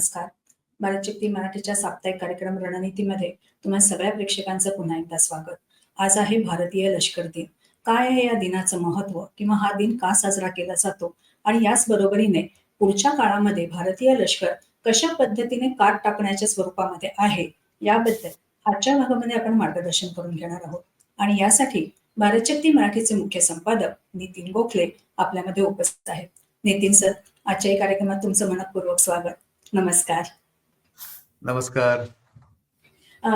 नमस्कार. भारत शक्ती मराठीच्या साप्ताहिक कार्यक्रम रणनीतीमध्ये तुम्हा सगळ्या प्रेक्षकांचं पुन्हा एकदा स्वागत. आज आहे भारतीय लष्कर दिन. काय आहे या दिनाचं महत्त्व किंवा हा दिन का साजरा केला जातो? आणि याच बरोबरीने पुढच्या काळामध्ये भारतीय लष्कर कशा पद्धतीने काट टाकण्याच्या स्वरूपामध्ये आहे याबद्दल आजच्या भागामध्ये आपण मार्गदर्शन करून घेणार आहोत. आणि यासाठी भारत शक्ती मराठीचे मुख्य संपादक नितीन गोखले आपल्यामध्ये उपस्थित आहेत. नितीन सर आजच्या कार्यक्रमात तुमचं मनपूर्वक स्वागत. नमस्कार. नमस्कार.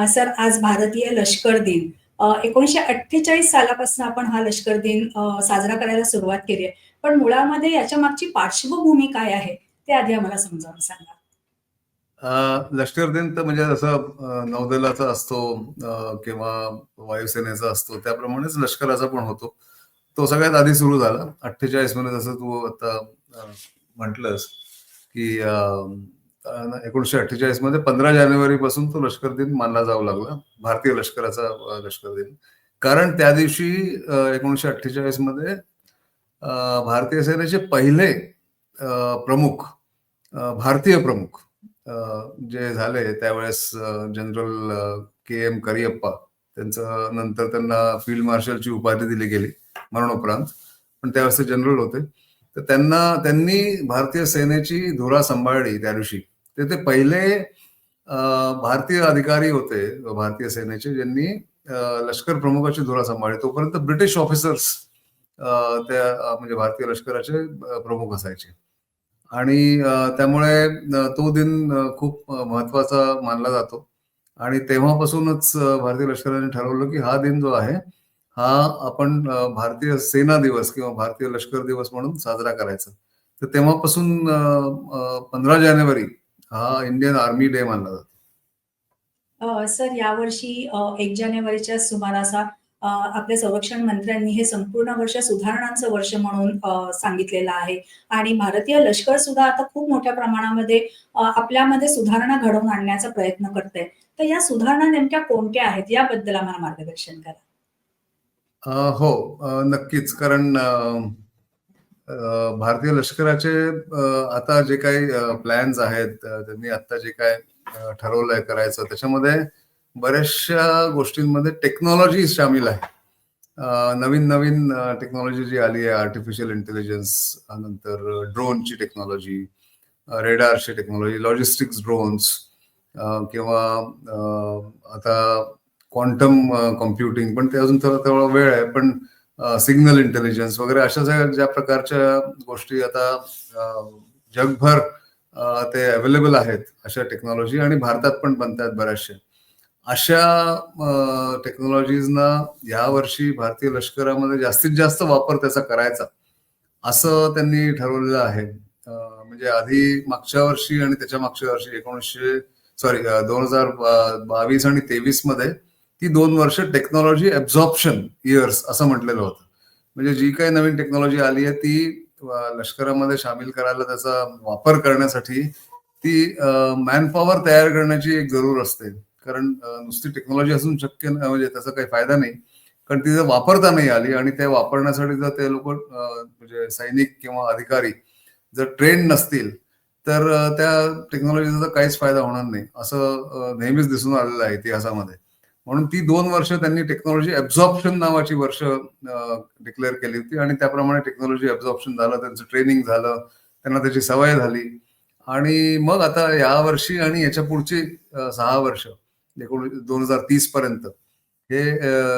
सर आज भारतीय लष्कर दिन. अ, एकोणीसशे अठ्ठेचाळीस सालापासून आपण हा लष्कर दिन साजरा करायला सुरुवात केली आहे. पण मुळामध्ये याच्या मागची पार्श्वभूमी काय आहे ते आधी आम्हाला समजावून सांगा. लष्कर दिन तर म्हणजे जसं नौदलाचा असतो किंवा वायुसेनेचा असतो त्याप्रमाणेच लष्कराचा पण होतो. तो सगळ्यात आधी सुरू झाला. अठ्ठेचाळीसमध्ये जसं तू आता म्हटलंस की एकोणीसशे अठ्ठेचाळीसमध्ये पंधरा जानेवारी पासून तो लष्कर दिन मानला जाऊ लागला. भारतीय लष्कराचा लष्कर दिन. कारण त्या दिवशी एकोणीसशे अठ्ठेचाळीसमध्ये भारतीय सेनेचे पहिले प्रमुख भारतीय प्रमुख जे झाले त्यावेळेस जनरल के एम करियप्पा त्यांचं नंतर त्यांना फील्ड मार्शलची उपाधी दिली गेली मरणोपरांत. पण त्यावेळेस ते जनरल होते. तर त्यांना त्यांनी भारतीय सेनेची धुरा सांभाळली त्या दिवशी. ते ते पहिले भारतीय अधिकारी होते भारतीय सेनेचे ज्यांनी लष्कर प्रमुखाची धुरा सांभाळली. तोपर्यंत ब्रिटिश ऑफिसर्स त्या म्हणजे भारतीय लष्कराचे प्रमुख असायचे. आणि त्यामुळे तो दिन खूप महत्त्वाचा मानला जातो. आणि तेव्हापासूनच भारतीय लष्कराने ठरवलं की हा दिन जो आहे हा आपण भारतीय सेना दिवस किंवा भारतीय लष्कर दिवस म्हणून साजरा करायचा. तर तेव्हापासून पंधरा जानेवारी हा इंडियन आर्मी डे मानला जातो. सर यावर्षी एक जानेवारीच्या सुमारासा आपल्या संरक्षण मंत्र्यांनी हे संपूर्ण वर्ष सुधारणांचं वर्ष म्हणून सांगितलेलं आहे. आणि भारतीय लष्कर सुद्धा आता खूप मोठ्या प्रमाणामध्ये आपल्यामध्ये सुधारणा घडवून आणण्याचा प्रयत्न करते तर या सुधारणा नेमक्या कोणत्या आहेत? याबद्दल आम्हाला मार्गदर्शन करा. हो नक्कीच. कारण भारतीय लष्कराचे आता जे काही प्लॅन्स आहेत त्यांनी आता जे काय ठरवलंय करायचं त्याच्यामध्ये बऱ्याचशा गोष्टींमध्ये टेक्नॉलॉजी सामील आहे. नवीन नवीन टेक्नॉलॉजी जी आली आहे आर्टिफिशियल इंटेलिजन्स नंतर ड्रोनची टेक्नॉलॉजी रेडारची टेक्नॉलॉजी लॉजिस्टिक्स ड्रोन्स किंवा आता क्वांटम कॉम्प्युटिंग पण ते अजून थोडा थोडा वेळ आहे पण सिग्नल इंटेलिजन्स वगैरे अशा ज्या ज्या प्रकारच्या गोष्टी आता जगभर ते अवेलेबल आहेत अशा टेक्नॉलॉजी आणि भारतात पण बनतात बऱ्याचशा. अशा टेक्नॉलॉजीजना यावर्षी भारतीय लष्करामध्ये जास्तीत जास्त वापर त्याचा करायचा असं त्यांनी ठरवलेलं आहे. म्हणजे आधी मागच्या वर्षी आणि त्याच्या मागच्या वर्षी एकोणीसशे सॉरी दोन हजार बावीस आणि तेवीसमध्ये ही दोन वर्ष टेक्नॉलॉजी ऍब्झॉर्प्शन इयर्स असं म्हटलेलं होतं. म्हणजे जी काही नवीन टेक्नॉलॉजी आली आहे ती लष्करामध्ये सामील करायला त्याचा वापर करण्यासाठी ती मॅनपॉवर तयार करण्याची एक जरूर असते. कारण नुसती टेक्नॉलॉजी असून शक्य म्हणजे त्याचा काही फायदा नाही. कारण ती जर वापरता नाही आली आणि ते वापरण्यासाठी जर ते लोक म्हणजे सैनिक किंवा अधिकारी जर ट्रेन नसतील तर त्या टेक्नॉलॉजीचा काहीच फायदा होणार नाही. असं नेहमीच दिसून आलेलं आहे इतिहासामध्ये. म्हणून ती दोन वर्ष त्यांनी टेक्नॉलॉजी ऍब्झॉर्प्शन नावाची वर्ष डिक्लेअर केली होती आणि त्याप्रमाणे टेक्नॉलॉजी ऍब्झॉर्प्शन झालं त्यांचं ट्रेनिंग झालं त्यांना त्याची सवय झाली. आणि मग आता या वर्षी आणि याच्या पुढची सहा वर्ष एकोण दोन हजार तीस पर्यंत हे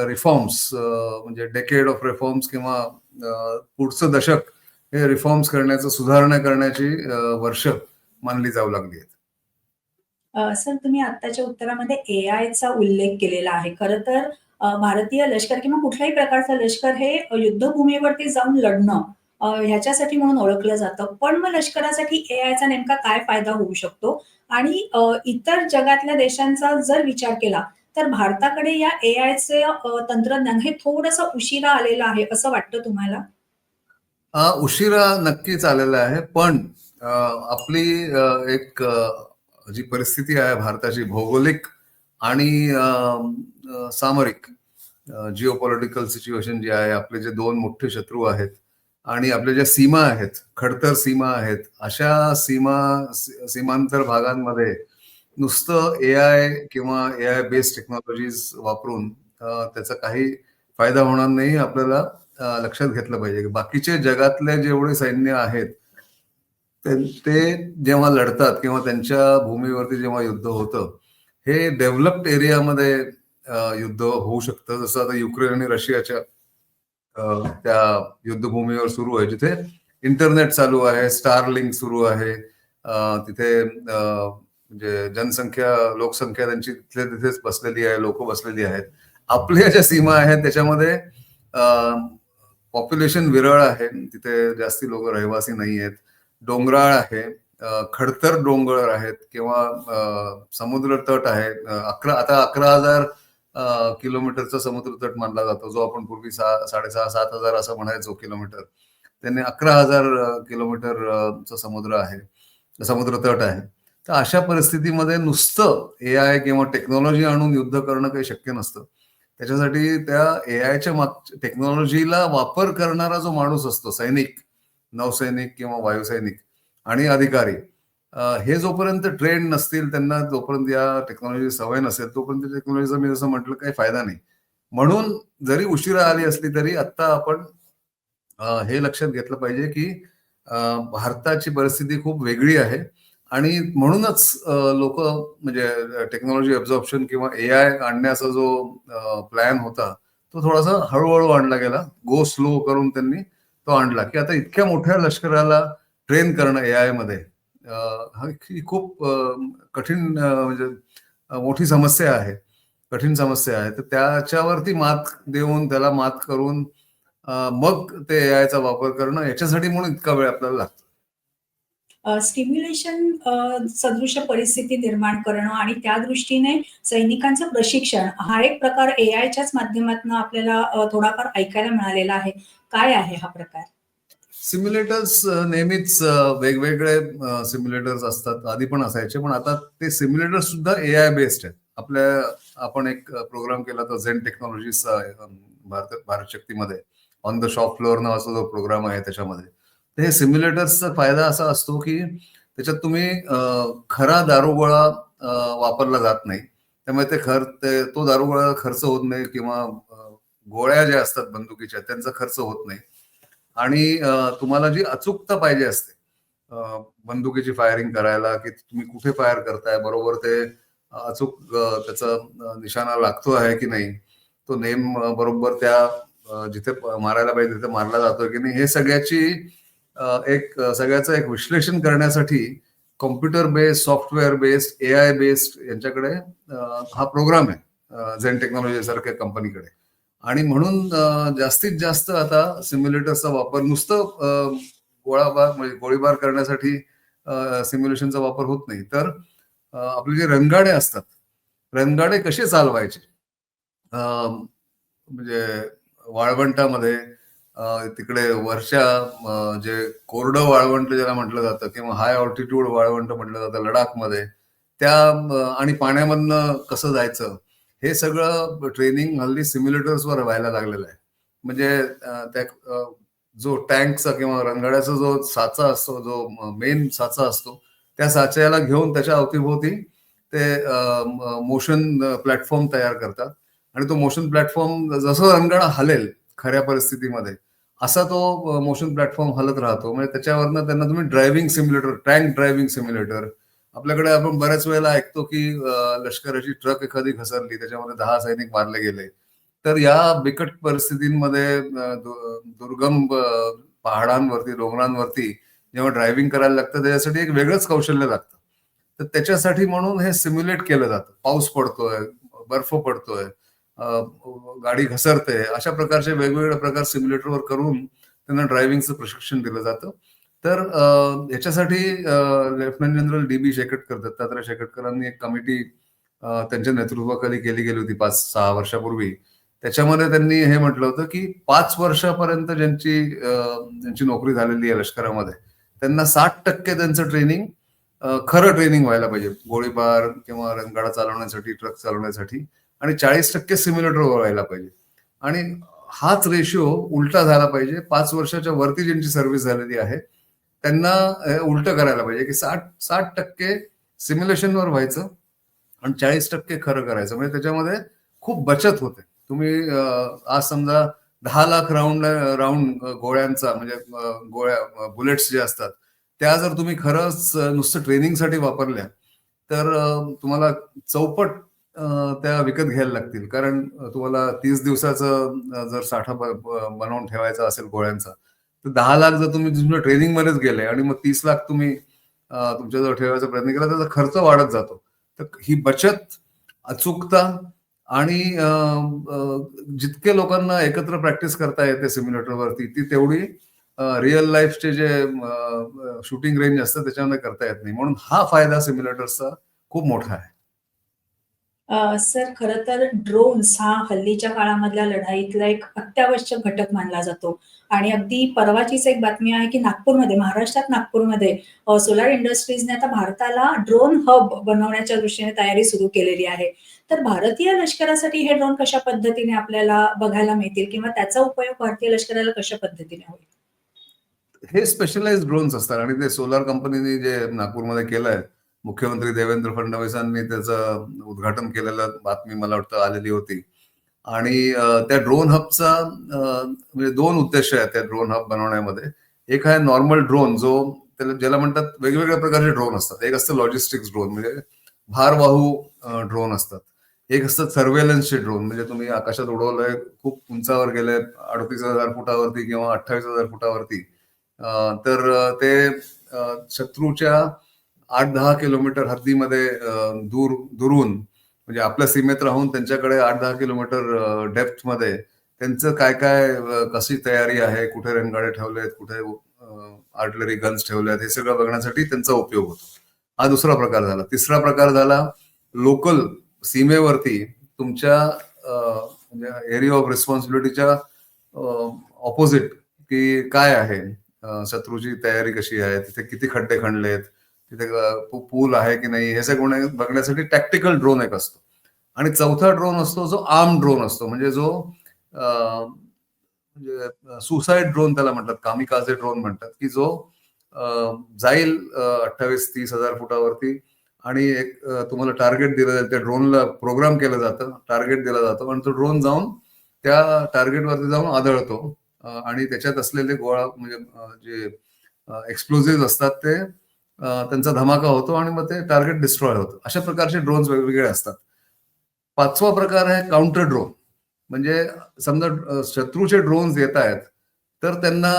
रिफॉर्म्स म्हणजे डेकेड ऑफ रिफॉर्म्स किंवा पुढचं दशक हे रिफॉर्म्स करण्याचं सुधारणा करण्याची वर्ष मानली जाऊ लागली आहेत. सर तुम्ही आत्ताच्या उत्तरामध्ये ए आयचा उल्लेख केलेला आहे. खरं तर भारतीय लष्कर किंवा कुठल्याही प्रकारचं लष्कर हे युद्धभूमीवरती जाऊन लढणं ह्याच्यासाठी म्हणून ओळखलं जातं. पण मग लष्करासाठी ए आयचा नेमका काय फायदा होऊ शकतो? आणि इतर जगातल्या देशांचा जर विचार केला तर भारताकडे या ए आयचे तंत्रज्ञान हे थोडंसं उशिरा आलेलं आहे असं वाटतं तुम्हाला? उशिरा नक्कीच आलेला आहे. पण आपली एक जी परिस्थिती आहे भारताची भौगोलिक आणि सामरिक जिओ पॉलिटिकल सिच्युएशन जी आहे आपले जे दोन मोठे शत्रू आहेत आणि आपल्या ज्या सीमा आहेत खडतर सीमा आहेत अशा सीमा सीमांतर भागांमध्ये नुसतं ए आय किंवा ए आय बेस्ड टेक्नॉलॉजीज वापरून त्याचा काही फायदा होणार नाही आपल्याला लक्षात घेतलं पाहिजे. बाकीचे जगातले जेवढे सैन्य आहेत ते- जेव्हा लढतात किंवा त्यांच्या भूमीवरती जेव्हा युद्ध होतं हे डेव्हलप्ड एरियामध्ये युद्ध होऊ शकतं. जसं आता युक्रेन आणि रशियाच्या त्या युद्धभूमीवर सुरू आहे जिथे इंटरनेट चालू आहे स्टार लिंक सुरू आहे तिथे म्हणजे जनसंख्या लोकसंख्या त्यांची तिथे तिथेच बसलेली आहे लोक बसलेली आहेत. आपल्या ज्या सीमा आहेत त्याच्यामध्ये पॉप्युलेशन विरळ आहे. तिथे जास्ती लोक रहिवासी नाही आहेत. डोंगराळ आहे. खडतर डोंगर आहेत किंवा समुद्र तट आहे. अकरा आता अकरा हजार किलोमीटरचा समुद्र तट मानला जातो जो आपण पूर्वी सहा साडेसहा सात हजार असं म्हणायचो किलोमीटर. त्यांनी अकरा हजार अ, किलोमीटर चा समुद्र आहे समुद्र तट आहे. तर अशा परिस्थितीमध्ये नुसतं ए आय किंवा टेक्नॉलॉजी आणून युद्ध करणं काही शक्य नसतं. त्याच्यासाठी त्या ए आयच्या माग टेक्नॉलॉजीला वापर करणारा जो माणूस असतो सैनिक नौसैनिक किंवा वायुसैनिक आणि अधिकारी. हे जोपर्यंत ट्रेंड नसतील त्यांना जोपर्यंत या टेक्नॉलॉजी सवय नसेल तोपर्यंत टेक्नॉलॉजीचा मी जसं म्हटलं काही फायदा नाही. म्हणून जरी उशिरा आली असली तरी आता आपण हे लक्षात घेतलं पाहिजे की भारताची परिस्थिती खूप वेगळी आहे आणि म्हणूनच लोक म्हणजे टेक्नॉलॉजी अब्झॉर्प्शन किंवा ए आय आणण्याचा जो प्लॅन होता तो थोडासा हळूहळू आणला गेला. गो स्लो करून त्यांनी तो आणला. की आता इतक्या मोठ्या लष्कराला ट्रेन करणं ए आयमध्ये ही खूप कठीण म्हणजे मोठी समस्या आहे. कठीण समस्या आहे. तर त्याच्यावरती मात देऊन त्याला मात करून मग ते ए आयचा वापर करणं याच्यासाठी म्हणून इतका वेळ आपल्याला लागतो. स्टिम्युलेशन सदृश परिस्थिती निर्माण करणं आणि त्या दृष्टीने सैनिकांचं प्रशिक्षण हा एक प्रकार ए आयच्याच माध्यमातून आपल्याला थोडाफार ऐकायला मिळालेला आहे. काय आहे हा प्रकार? सिम्युलेटर्स नेहमीच वेगवेगळे सिम्युलेटर्स असतात. आधी पण असायचे पण आता ते सिम्युलेटर सुद्धा ए आय बेस्ड आहेत. आपल्या आपण एक प्रोग्राम केला होता झेन टेक्नॉलॉजीस भारत भारत शक्तीमध्ये. ऑन द शॉप फ्लोअर नावाचा जो प्रोग्राम आहे त्याच्यामध्ये. तर हे सिम्युलेटर्सचा फायदा असा असतो की त्याच्यात तुम्ही खरा दारुगोळा वापरला जात नाही. त्यामुळे ते खर ते तो दारुगोळा खर्च होत नाही किंवा गोळ्या ज्या असतात बंदुकीच्या त्यांचा खर्च होत नाही. आणि तुम्हाला जी अचूकता पाहिजे असते बंदुकीची फायरिंग करायला की तुम्ही कुठे फायर करताय बरोबर ते अचूक त्याचा निशाणा लागतो आहे की नाही तो नेम बरोबर त्या जिथे मारायला पाहिजे तिथे मारला जातोय की नाही हे सगळ्याची एक सगळ्याचं एक विश्लेषण करण्यासाठी computer based software based A I based यांच्याकडे हा प्रोग्राम आहे झेन टेक्नॉलॉजी सारख्या कंपनीकडे आणि म्हणून जास्तीत जास्त आता सिम्युलेटर्सचा वापर नुसतं गोळाबार म्हणजे गोळीबार करण्यासाठी सिम्युलेशनचा वापर होत नाही. तर आपले जे रणगाडे असतात रणगाडे कसे चालवायचे? म्हणजे वाळवंटामध्ये तिकडे वरच्या जे कोरडं वाळवंट ज्याला म्हटलं जातं किंवा हाय ऑल्टिट्यूड वाळवंट म्हटलं जातं लडाखमध्ये त्या आणि पाण्यामधनं कसं जायचं? हे सगळं ट्रेनिंग हल्ली सिम्युलेटर्सवर व्हायला लागलेलं आहे. म्हणजे त्या जो टँकचा किंवा रणगाड्याचा जो साचा असतो जो मेन साचा असतो त्या साच्याला घेऊन त्याच्या अवतीभोवती ते मोशन प्लॅटफॉर्म तयार करतात. आणि तो मोशन प्लॅटफॉर्म जसं रणगाडा हलेल खऱ्या परिस्थितीमध्ये असा तो मोशन प्लॅटफॉर्म हलत राहतो. म्हणजे त्याच्यावरनं त्यांना तुम्ही driving simulator tank driving simulator आपल्याकडे आपण बऱ्याच वेळेला ऐकतो की लष्कराची ट्रक एखादी घसरली त्याच्यामध्ये दहा सैनिक मारले गेले. तर या बिकट परिस्थितींमध्ये दुर्गम पहाडांवरती डोंगरांवरती जेव्हा ड्रायव्हिंग करायला लागतं त्याच्यासाठी एक वेगळंच कौशल्य लागतं. तर त्याच्यासाठी म्हणून हे सिम्युलेट केलं जातं. पाऊस पडतोय बर्फ पडतोय गाडी घसरते अशा प्रकारचे वेगवेगळे प्रकार सिम्युलेटरवर करून त्यांना ड्रायव्हिंगचं प्रशिक्षण दिलं जातं. तर याच्यासाठी lieutenant general D B Shekatkar Dattatray शेकटकरांनी एक कमिटी त्यांच्या नेतृत्वाखाली केली गेली होती पाच सहा वर्षापूर्वी. त्याच्यामध्ये त्यांनी हे म्हटलं होतं की पाच वर्षापर्यंत ज्यांची ज्यांची नोकरी झालेली आहे लष्करामध्ये त्यांना साठ टक्के त्यांचं ट्रेनिंग खरं ट्रेनिंग व्हायला पाहिजे. गोळीबार किंवा रणगाडा चालवण्यासाठी ट्रक चालवण्यासाठी आणि चाळीस टक्के सिम्युलेटर व्हायला पाहिजे. आणि हाच रेशिओ उलटा झाला पाहिजे. पाच वर्षाच्या वरती ज्यांची सर्व्हिस झालेली आहे त्यांना उलट करायला पाहिजे की साठ साठ टक्के सिम्युलेशनवर व्हायचं आणि चाळीस टक्के खरं करायचं. म्हणजे त्याच्यामध्ये खूप बचत होते. तुम्ही आज समजा दहा लाख राऊंड राऊंड गोळ्यांचा म्हणजे गोळ्या बुलेट्स जे असतात त्या जर तुम्ही खरंच नुसतं ट्रेनिंगसाठी वापरल्या तर तुम्हाला चौपट त्या विकत घ्यायला लागतील. कारण तुम्हाला तीस दिवसाचं जर साठा बनवून ठेवायचा असेल गोळ्यांचा तर दहा लाख जर तुम्ही तुमच्या ट्रेनिंगमध्येच गेले आणि मग तीस लाख तुम्ही तुमच्याजवळ ठेवायचा प्रयत्न केला त्याचा खर्च वाढत जातो. तर ही बचत अचूकता आणि जितके लोकांना एकत्र प्रॅक्टिस करता येते सिम्युलेटरवरती ती तेवढी रिअल लाईफचे जे शूटिंग रेंज असतं त्याच्यामध्ये करता येत नाही. म्हणून हा फायदा सिम्युलेटर्सचा खूप मोठा आहे. सर खरं तर ड्रोन्स हा हल्लीच्या काळामधल्या लढाईतला एक अत्यावश्यक घटक मानला जातो. आणि अगदी परवाचीच एक बातमी आहे की नागपूरमध्ये महाराष्ट्रात नागपूरमध्ये सोलार इंडस्ट्रीजने आता भारताला ड्रोन हब बनवण्याच्या दृष्टीने तयारी सुरू केलेली आहे. तर भारतीय लष्करासाठी हे ड्रोन कशा पद्धतीने आपल्याला बघायला मिळतील किंवा त्याचा उपयोग भारतीय लष्कराला कशा पद्धतीने होईल? हे स्पेशलाइज ड्रोन्स असतात आणि ते सोलार कंपनीने जे नागपूरमध्ये केलं आहे मुख्यमंत्री देवेंद्र फडणवीसांनी त्याचं उद्घाटन केलेलं बातमी मला वाटतं आलेली होती. आणि त्या ड्रोन हबचा म्हणजे दोन उद्देश आहेत त्या ड्रोन हब बनवण्यामध्ये. एक आहे नॉर्मल ड्रोन जो त्याला ज्याला म्हणतात वेगवेगळ्या प्रकारचे ड्रोन असतात. एक असतं लॉजिस्टिक्स ड्रोन म्हणजे भारवाहू ड्रोन असतात. एक असतात सर्वेलन्सचे ड्रोन म्हणजे तुम्ही आकाशात उडवलंय खूप उंचावर गेले अडतीस हजार फुटावरती किंवा अठ्ठावीस हजार फुटावरती. तर ते शत्रूच्या आठ दहा किलोमीटर हद्दीमध्ये दूर दुरून म्हणजे आपल्या सीमेत राहून त्यांच्याकडे आठ दहा किलोमीटर डेप्थमध्ये त्यांचं काय काय कशी तयारी आहे कुठे रणगाडे ठेवलेत कुठे आर्टलरी गन्स ठेवल्यात हे सगळं बघण्यासाठी त्यांचा उपयोग होतो. हा दुसरा प्रकार झाला. तिसरा प्रकार झाला लोकल सीमेवरती तुमच्या म्हणजे एरिया ऑफ रिस्पॉन्सिबिलिटीच्या ऑपोजिट की काय आहे? शत्रूची तयारी कशी आहे? तिथे किती खड्डे खणलेत? तिथे पूल आहे की नाही हे सगळं बघण्यासाठी टॅक्टिकल ड्रोन एक असतो. आणि चौथा ड्रोन असतो जो आर्म ड्रोन असतो. म्हणजे जो म्हणजे सुसाईड ड्रोन त्याला म्हणतात कामिकाझे ड्रोन म्हणतात की जो जाईल अठ्ठावीस तीस हजार फुटावरती आणि एक तुम्हाला टार्गेट दिलं जाईल. त्या ड्रोनला प्रोग्राम केलं जातं टार्गेट दिला जातो आणि तो ड्रोन जाऊन त्या टार्गेटवरती जाऊन आदळतो. आणि त्याच्यात असलेले गोळा म्हणजे जे एक्सप्लोजिव्ह असतात ते त्यांचा धमाका होतो आणि मग ते टार्गेट डिस्ट्रॉय होतं. अशा प्रकारचे ड्रोन्स वेगवेगळे असतात. पाचवा प्रकार आहे काउंटर ड्रोन म्हणजे समजा शत्रूचे ड्रोन्स येत आहेत तर त्यांना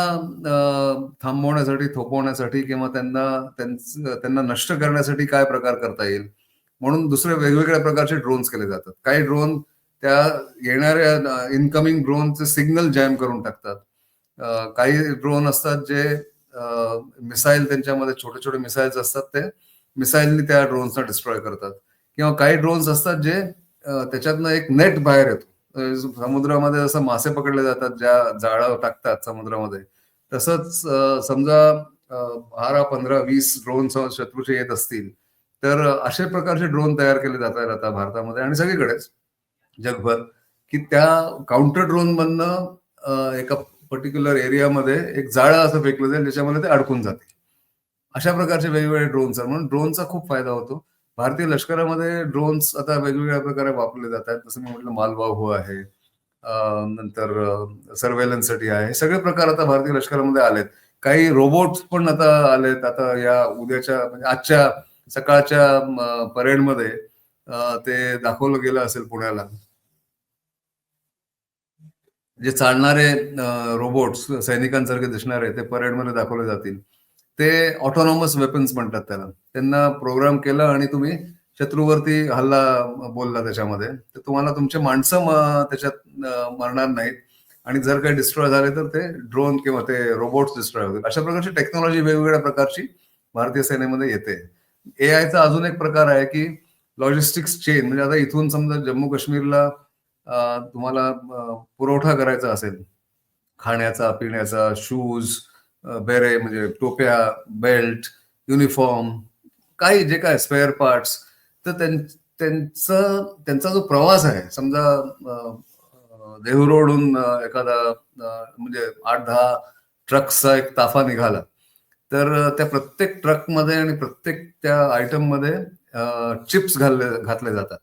थांबवण्यासाठी थोपवण्यासाठी किंवा त्यांना त्यांना नष्ट करण्यासाठी काय प्रकार करता येईल? म्हणून दुसरे वेगवेगळ्या प्रकारचे ड्रोन्स केले जातात. काही ड्रोन त्या येणाऱ्या इनकमिंग ड्रोनचे सिग्नल जॅम करून टाकतात. काही ड्रोन असतात जे मिसाईल त्यांच्यामध्ये छोटे छोटे मिसाईल्स असतात ते. मिसाईलनी त्या ड्रोन्सना डिस्ट्रॉय करतात. किंवा काही ड्रोन्स असतात जे त्याच्यातनं एक नेट बाहेर येतो. समुद्रामध्ये जसं मासे पकडले जातात ज्या जाळं टाकतात समुद्रामध्ये तसंच समजा बारा पंधरा वीस ड्रोन शत्रूचे येत असतील तर अशा प्रकारचे ड्रोन तयार केले जात आहेत आता भारतामध्ये आणि सगळीकडेच जगभर की त्या काउंटर ड्रोन मधनं एका पर्टिक्युलर एरियामध्ये एक जाळं असं फेकलं जाईल ज्याच्यामध्ये ते अडकून जातील. अशा प्रकारचे वेगवेगळे ड्रोन्स आहेत. म्हणून ड्रोनचा खूप फायदा होतो. भारतीय लष्करामध्ये ड्रोन्स आता वेगवेगळ्या प्रकारे वापरले जात आहेत. जसं मी म्हटलं मालवाहू आहे. नंतर सर्वेलन्ससाठी आहे. सगळे प्रकार आता भारतीय लष्करामध्ये आलेत. काही रोबोट्स पण आता आलेत. आता या उद्याच्या म्हणजे आजच्या सकाळच्या परेडमध्ये ते दाखवलं गेलं असेल पुण्याला. जे चालणारे रोबोट्स सैनिकांसारखे दिसणारे ते परेडमध्ये दाखवले जातील. ते ऑटोनॉमस वेपन्स म्हणतात त्याला. त्यांना प्रोग्राम केलं आणि तुम्ही शत्रूवरती हल्ला बोलला त्याच्यामध्ये. तर तुम्हाला तुमचे माणसं त्याच्यात मरणार नाहीत. आणि जर काही डिस्ट्रॉय झाले तर ते ड्रोन किंवा ते रोबोट्स डिस्ट्रॉय होतील. अशा प्रकारची टेक्नॉलॉजी वेगवेगळ्या प्रकारची भारतीय सेनेमध्ये येते. ए आयचा अजून एक प्रकार आहे की लॉजिस्टिक्स चेन म्हणजे आता इथून समजा जम्मू काश्मीरला तुम्हाला पुरवठा करायचा असेल खाण्याचा पिण्याचा शूज बेरे म्हणजे टोप्या बेल्ट युनिफॉर्म काही जे काय स्पेअर पार्ट्स तर त्यांचा त्यांचं त्यांचा जो प्रवास आहे समजा अं, एखादा म्हणजे आठ दहा ट्रक्सचा एक ताफा निघाला तर त्या प्रत्येक ट्रकमध्ये आणि प्रत्येक त्या आयटममध्ये चिप्स घालले घातले जातात.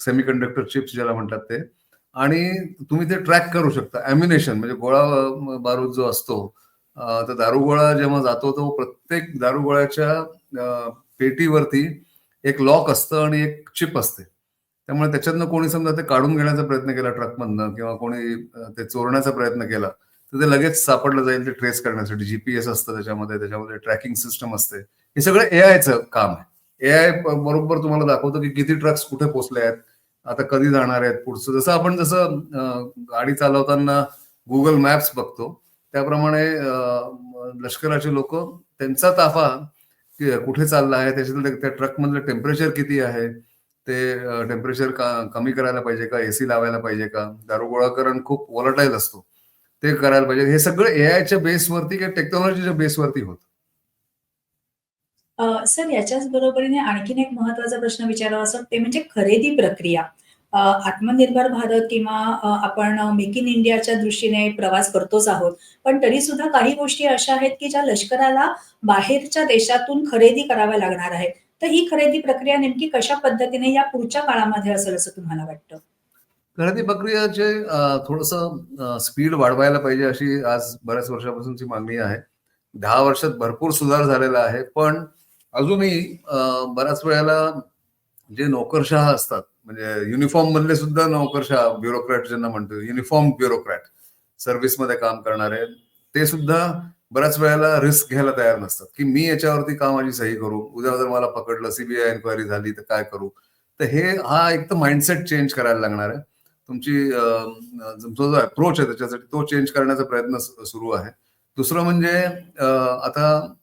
सेमीकंडक्टर चिप्स ज्याला म्हणतात ते. आणि तुम्ही ते ट्रॅक करू शकता. अम्युनेशन म्हणजे गोळा बारूद जो असतो तर दारुगोळा जेव्हा जातो तो प्रत्येक दारुगोळ्याच्या पेटीवरती एक लॉक असतं आणि एक चिप असते. त्यामुळे त्याच्यातनं कोणी समजा ते काढून घेण्याचा प्रयत्न केला ट्रकमधनं किंवा कोणी ते चोरण्याचा प्रयत्न केला तर ते लगेच सापडलं जाईल ते ट्रेस करण्यासाठी. जीपीएस असतं त्याच्यामध्ये त्याच्यामध्ये ट्रॅकिंग सिस्टम असते. हे सगळं ए आयचं काम आहे. एआय बरोबर तुम्हाला दाखवतं की किती ट्रक्स कुठे पोहोचले आहेत आता कधी जाणार आहेत पुढचं. जसं आपण जसं गाडी चालवताना गुगल मॅप्स बघतो त्याप्रमाणे लष्कराचे लोक त्यांचा ताफा कुठे चालला आहे त्याच्यातलं त्या ट्रकमधलं टेम्परेचर किती आहे ते टेम्परेचर कमी करायला पाहिजे का एसी लावायला पाहिजे का दारुगोळाकरण खूप वॉलटाईल असतो. ते करायला पाहिजे. हे सगळं एआयच्या बेसवरती किंवा टेक्नॉलॉजीच्या बेसवरती होतं. सर याच्याच बरोबरीने आणखीन एक महत्त्वाचा प्रश्न विचारावा असं ते म्हणजे खरेदी प्रक्रिया. आत्मनिर्भर भारत किंवा आपण मेक इन इंडियाच्या दृष्टीने प्रवास करतोच आहोत. पण तरी सुद्धा काही गोष्टी अशा आहेत की ज्या लष्कराला बाहेरच्या देशातून खरेदी कराव्या लागणार आहेत. तर ही खरेदी प्रक्रिया नेमकी कशा पद्धतीने या पुढच्या काळामध्ये असेल असं तुम्हाला वाटतं? खरेदी प्रक्रियाचे थोडस स्पीड वाढवायला पाहिजे अशी आज बऱ्याच वर्षापासूनची मागणी आहे. दहा वर्षात भरपूर सुधार झालेला आहे. पण अजूनही बऱ्याच वेळेला जे नोकरशहा असतात म्हणजे युनिफॉर्म मधले सुद्धा नोकरशहा ब्युरोक्रॅट ज्यांना म्हणतो युनिफॉर्म ब्युरोक्रॅट सर्व्हिसमध्ये काम करणारे ते सुद्धा बऱ्याच वेळेला रिस्क घ्यायला तयार नसतात. की मी याच्यावरती का माझी सही करू? उद्या जर मला पकडलं सीबीआय एन्क्वायरी झाली तर काय करू? तर हे हा एक तर माइंडसेट चेंज करायला लागणार आहे. तुमची तुमचा जो अप्रोच आहे त्याच्यासाठी तो चेंज करण्याचा प्रयत्न सुरू आहे. दुसरं म्हणजे आता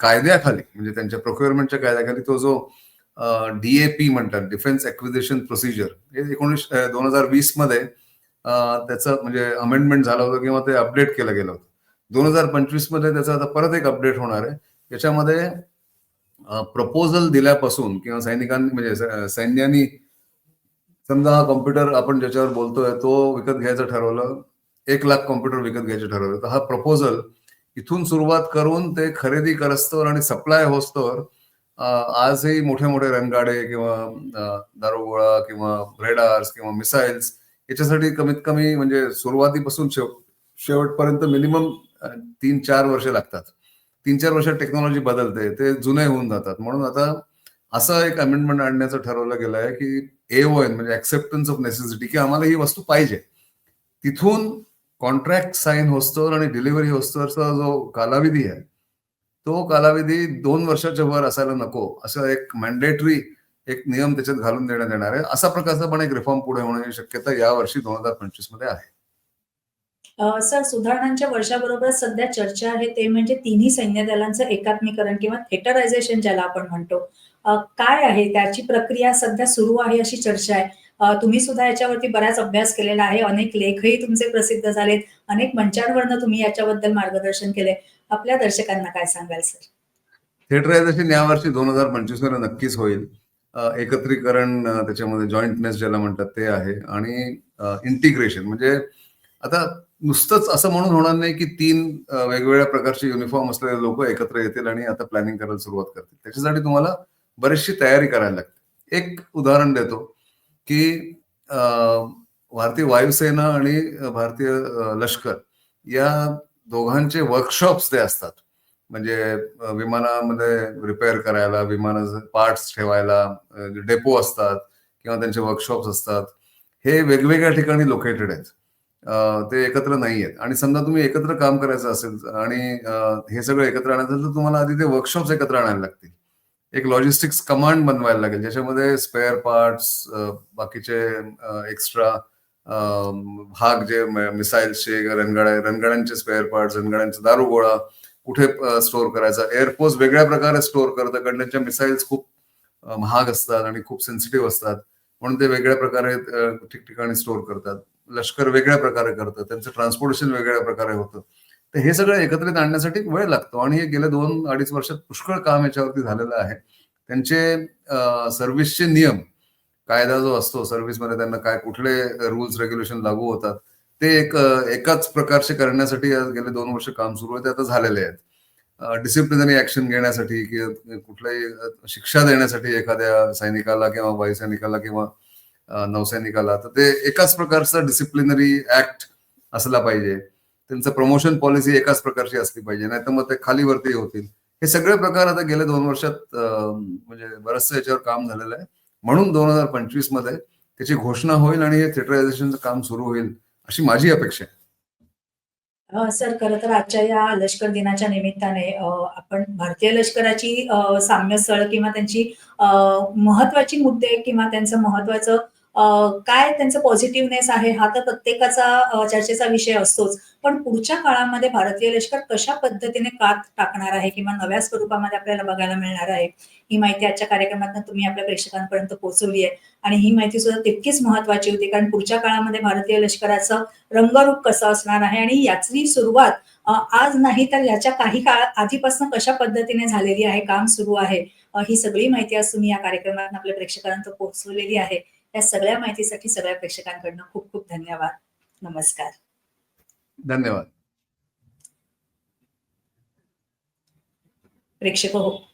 कायद्याखाली म्हणजे त्यांच्या प्रोक्युअरमेंटच्या कायद्याखाली तो जो डीएपी म्हणतात डिफेन्स ॲक्विजिशन प्रोसिजर हे एकोणीस दोन हजार वीसमध्ये त्याचं म्हणजे अमेंडमेंट झालं होतं किंवा ते अपडेट केलं गेलं होतं. दोन हजार पंचवीसमध्ये त्याचा आता परत एक अपडेट होणार आहे. याच्यामध्ये प्रपोजल दिल्यापासून किंवा सैनिकांनी म्हणजे सैन्यानी समजा हा कॉम्प्युटर आपण ज्याच्यावर बोलतोय तो विकत घ्यायचं ठरवलं एक लाख कॉम्प्युटर विकत घ्यायचं ठरवलं तर हा प्रपोजल इथून सुरुवात करून ते खरेदी करस्तोवर आणि सप्लाय होस्तोर आजही मोठे मोठे रणगाडे किंवा दारुगोळा किंवा रेडार्स किंवा मिसाईल्स याच्यासाठी कमीत कमी म्हणजे सुरुवातीपासून शेव शेवटपर्यंत मिनिमम तीन चार वर्ष लागतात. तीन चार वर्षात टेक्नॉलॉजी बदलते ते जुने होऊन जातात. म्हणून आता असं एक अमेंडमेंट आणण्याचं ठरवलं गेलं आहे की एओएन म्हणजे ऍक्सेप्टन्स ऑफ नेसेसिटी की आम्हाला ही वस्तू पाहिजे. तिथून कॉन्ट्रॅक्ट साईन होस्तोवर आणि डिलिव्हरी होस्तोवरचा जो कालावधी आहे तो कालावधी दोन वर्षाच्या वर असायला नको. असं एक मॅन्डेटरी एक नियम त्याच्यात घालून देण्यात येणार आहे. असा प्रकारचा पण एक रिफॉर्म पुढे होण्याची शक्यता या वर्षी दोन हजार पंचवीसमध्ये आहे. सर सुधारणांच्या वर्षाबरोबर सध्या चर्चा आहे ते म्हणजे तिन्ही सैन्य दलांचं एकात्मीकरण किंवा थेटरायझेशन ज्याला आपण म्हणतो. काय आहे? त्याची प्रक्रिया सध्या सुरू आहे अशी चर्चा आहे. तुम्ही सुद्धा याच्यावरती बराच अभ्यास केलेला आहे. अनेक लेखही तुमचे प्रसिद्ध झालेत. अनेक मंचांवरनं तुम्ही याच्याबद्दल मार्गदर्शन केले. आपल्या दर्शकांना काय सांगाल सर? थिएटरायझेशन यावर्षी दोन हजार पंचवीसमध्ये नक्कीच होईल. एकत्रीकरण त्याच्यामध्ये जॉईंटनेस ज्याला म्हणतात ते आहे. आणि इंटिग्रेशन म्हणजे आता नुसतंच असं म्हणून होणार नाही की तीन वेगवेगळ्या प्रकारचे युनिफॉर्म असलेले लोक एकत्र येतील आणि आता प्लॅनिंग करायला सुरुवात करतील. त्याच्यासाठी तुम्हाला बरीचशी तयारी करायला लागते. एक उदाहरण देतो. की अ, भारतीय वायुसेना आणि भारतीय लष्कर या दोघांचे वर्कशॉप्स ते असतात. म्हणजे विमानामध्ये रिपेअर करायला विमानाचे पार्ट्स ठेवायला डेपो असतात किंवा त्यांचे वर्कशॉप्स असतात. हे वेगवेगळ्या ठिकाणी लोकेटेड आहेत. ते एकत्र नाही आहेत. आणि समजा तुम्ही एकत्र काम करायचं असेल आणि हे सगळं एकत्र आणायचं तर तुम्हाला आधी ते वर्कशॉप्स एकत्र आणायला लागतील. एक लॉजिस्टिक्स कमांड बनवायला लागेल ज्याच्यामध्ये स्पेअर पार्ट्स बाकीचे एक्स्ट्रा भाग जे मिसाईल्सचे रणगाड्या रणगाड्यांचे स्पेअर पार्ट्स रणगाड्यांचा दारुगोळा कुठे स्टोअर करायचा. एअरफोर्स वेगळ्या प्रकारे स्टोअर करतं कारण त्यांच्या मिसाईल्स खूप महाग असतात आणि खूप सेन्सिटिव्ह असतात. म्हणून ते वेगळ्या प्रकारे ठिकठिकाणी स्टोअर करतात. लष्कर वेगळ्या प्रकारे करतं. त्यांचं ट्रान्सपोर्टेशन वेगळ्या प्रकारे होतं. तर हे सगळं एकत्रित आणण्यासाठी वेळ लागतो. आणि हे गेल्या दोन अडीच वर्षात पुष्कळ काम याच्यावरती झालेलं आहे. त्यांचे सर्व्हिसचे नियम कायदा जो असतो सर्व्हिसमध्ये त्यांना काय कुठले रुल्स रेग्युलेशन लागू होतात ते एक एकाच प्रकारचे करण्यासाठी गेले दोन वर्ष काम सुरू आहे. ते आता झालेले आहेत. डिसिप्लिनरी ऍक्शन घेण्यासाठी किंवा कुठल्याही शिक्षा देण्यासाठी एखाद्या सैनिकाला किंवा वायुसैनिकाला किंवा नौसैनिकाला तर ते एकाच प्रकारचा डिसिप्लिनरी ऍक्ट असला पाहिजे. त्यांचं प्रमोशन पॉलिसी एकाच प्रकारची असली पाहिजे नाही तर मग ते खाली वरती होतील. हे सगळे प्रकार आता गेल्या दोन वर्षात म्हणजे बरंचसं याच्यावर काम झालेलं आहे. म्हणून दोन हजार पंचवीसमध्ये त्याची घोषणा होईल आणि हे थिएटरायझेशनचं काम सुरू होईल अशी माझी अपेक्षा आहे. सर खरं तर आजच्या या लष्कर दिनाच्या निमित्ताने आपण भारतीय लष्कराची साम्य स्थळ किंवा त्यांची महत्वाची मुद्दे किंवा त्यांचं महत्वाचं काय त्यांचं पॉझिटिव्हनेस आहे हा तर प्रत्येकाचा चर्चेचा विषय असतोच. पण पुढच्या काळामध्ये भारतीय लष्कर कशा पद्धतीने कात टाकणार आहे किंवा नव्या स्वरूपामध्ये आपल्याला बघायला मिळणार आहे ही माहिती आजच्या कार्यक्रमातून तुम्ही आपल्या प्रेक्षकांपर्यंत पोहोचवली आहे. आणि ही माहिती सुद्धा तितकीच महत्वाची होती कारण पुढच्या काळामध्ये भारतीय लष्कराचं रंगरूप कसं असणार आहे आणि याची सुरुवात आज नाही तर याच्या काही काळ आधीपासून कशा पद्धतीने झालेली आहे काम सुरू आहे ही सगळी माहिती आज तुम्ही या कार्यक्रमात आपल्या प्रेक्षकांपर्यंत पोहोचवलेली आहे. या सगळ्या माहितीसाठी सगळ्या प्रेक्षकांकडनं खूप खूप धन्यवाद. नमस्कार. धन्यवाद. प्रेक्षक हो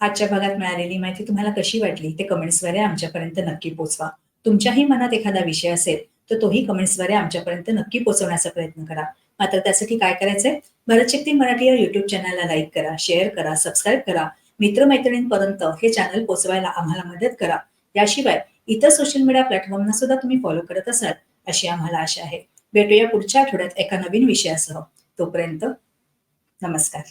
आजच्या भागात मिळालेली माहिती तुम्हाला कशी वाटली ते कमेंट्सद्वारे आमच्यापर्यंत नक्की पोचवा. तुमच्याही मनात एखादा विषय असेल तर तोही कमेंट्सद्वारे आमच्यापर्यंत नक्की पोहोचवण्याचा प्रयत्न करा. मात्र त्यासाठी काय करायचंय? भरतशक्ती मराठी या युट्यूब चॅनलला लाईक करा शेअर करा सबस्क्राईब करा. मित्रमैत्रिणींपर्यंत हे चॅनल पोहोचवायला आम्हाला मदत करा. याशिवाय इतर सोशल मीडिया प्लॅटफॉर्मना सुद्धा तुम्ही फॉलो करत असाल अशी आम्हाला आशा आहे. भेटूया पुढच्या आठवड्यात एका नवीन विषयासह. तोपर्यंत नमस्कार.